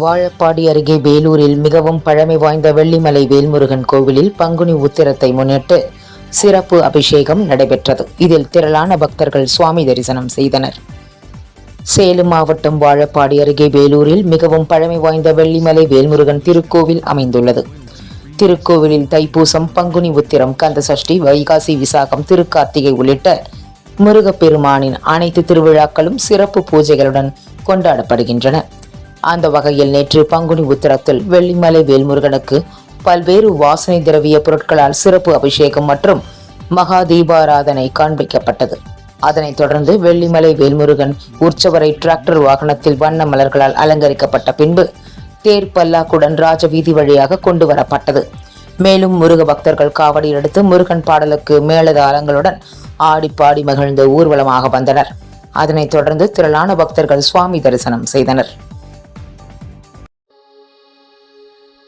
வாழப்பாடி அருகே வேலூரில் மிகவும் பழமை வாய்ந்த வெள்ளிமலை வேல்முருகன் கோவிலில் பங்குனி உத்திரத்தை முன்னிட்டு சிறப்பு அபிஷேகம் நடைபெற்றது. இதில் திரளான பக்தர்கள் சுவாமி தரிசனம் செய்தனர். சேலம் மாவட்டம் வாழப்பாடி அருகே வேலூரில் மிகவும் பழமை வாய்ந்த வெள்ளிமலை வேல்முருகன் திருக்கோவில் அமைந்துள்ளது. திருக்கோவிலில் தைப்பூசம் பங்குனி உத்திரம் கந்த சஷ்டி வைகாசி விசாகம் திருக்கார்த்திகை உள்ளிட்ட முருகப்பெருமானின் அனைத்து திருவிழாக்களும் சிறப்பு பூஜைகளுடன் கொண்டாடப்படுகின்றன. அந்த வகையில் நேற்று பங்குனி உத்திரத்தில் வெள்ளிமலை வேல்முருகனுக்கு பல்வேறு வாசனை திரவிய பொருட்களால் சிறப்பு அபிஷேகம் மற்றும் மகா தீபாராதனை காண்பிக்கப்பட்டது. அதனைத் தொடர்ந்து வெள்ளிமலை வேல்முருகன் உற்சவரை டிராக்டர் வாகனத்தில் வண்ண மலர்களால் அலங்கரிக்கப்பட்ட பின்பு தேர் பல்லாக்குடன் ராஜவீதி வழியாக கொண்டு வரப்பட்டது. மேலும் முருக பக்தர்கள் காவடி எடுத்து முருகன் பாடலுக்கு மேலதாளங்களுடன் ஆடி பாடி மகிழ்ந்து ஊர்வலமாக வந்தனர். அதனைத் தொடர்ந்து திரளான பக்தர்கள் சுவாமி தரிசனம் செய்தனர்.